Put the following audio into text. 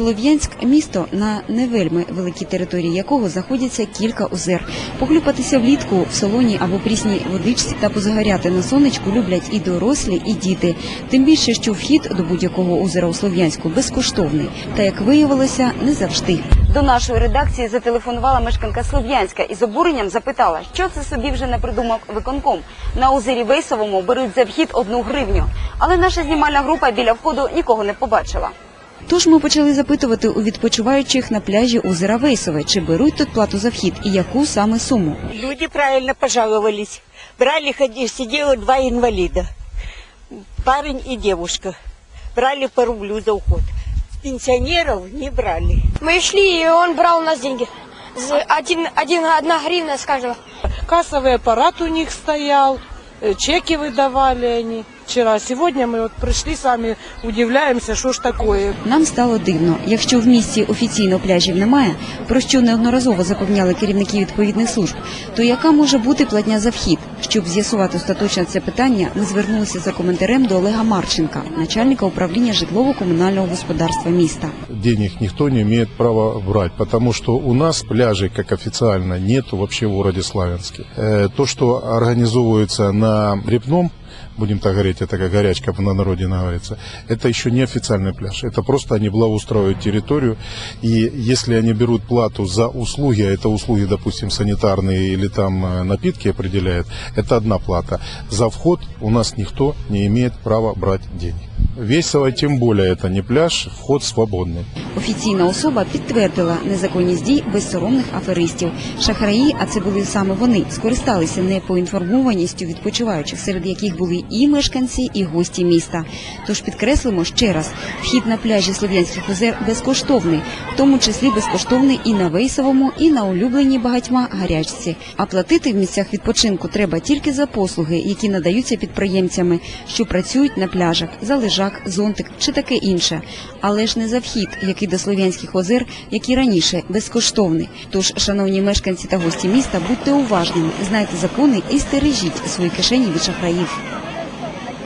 Слов'янськ місто на не вельми великій території якого знаходяться кілька озер. Поклюпатися влітку в солоні або прісній водичці та позагоряти на сонечку люблять і дорослі, і діти. Тим більше, що вхід до будь-якого озера у Слов'янську безкоштовний. Та як виявилося, не завжди. До нашої редакції зателефонувала мешканка Слов'янська і з обуренням запитала, що це собі вже не придумав виконком. На озері Вейсовому беруть за вхід одну гривню. Але наша знімальна група біля входу нікого не побачила. Тож ми почали запитувати у відпочиваючих на пляжі озера Вейсове, чи беруть тут плату за вхід і яку саме суму. Люди правильно пожаловались. Брали, ходи, сидело два инвалида. Парень и девушка. Брали по рублю за уход. Пенсионеров не брали. Мы шли, и он брал у нас деньги. З- Один, один, одна гривна с каждого. Кассовый аппарат у них стоял, э, чеки выдавали они вчера. Сегодня мы вот пришли, сами удивляемся, что ж такое. Нам стало дивно, якщо в місті офіційно пляжів немає, про що неодноразово запевняли керівники відповідних служб, то яка може бути платня за вхід? Щоб з'ясувати остаточно це питання, ми звернулися за коментарем до Олега Марченка, начальника управління житлово-комунального господарства міста. денег никто не имеет права брать, потому что у нас пляжей, как официально, нет вообще в городе Славянске. Э, То, что организовывается на Репном, будем так говорить, это как горячка на народе говорится, это еще не официальный пляж. Это просто они благоустраивают территорию, и если они берут плату за услуги, а это услуги, допустим, санитарные или там э, напитки определяют, это одна плата. За вход у нас никто не имеет права брать денег. Весело, тем более это не пляж, вход свободный. Офіційна особа підтвердила незаконність дій безсоромних аферистів. Шахраї, а це були саме вони, скористалися непоінформованістю відпочиваючих, серед яких були і мешканці, і гості міста. Тож підкреслимо ще раз: вхід на пляжі Слов'янських озер безкоштовний, в тому числі безкоштовний і на Вейсовому, і на улюбленій багатьма гарячці. А платити в місцях відпочинку треба тільки за послуги, які надаються підприємцями, що працюють на пляжах, за лежак, зонтик чи таке інше. Але ж не за вхід, який до Слов'янських озер, як і раніше, безкоштовний. Тож, шановні мешканці та гості міста, будьте уважними, знайте закони і стережіть свої кишені від шахраїв.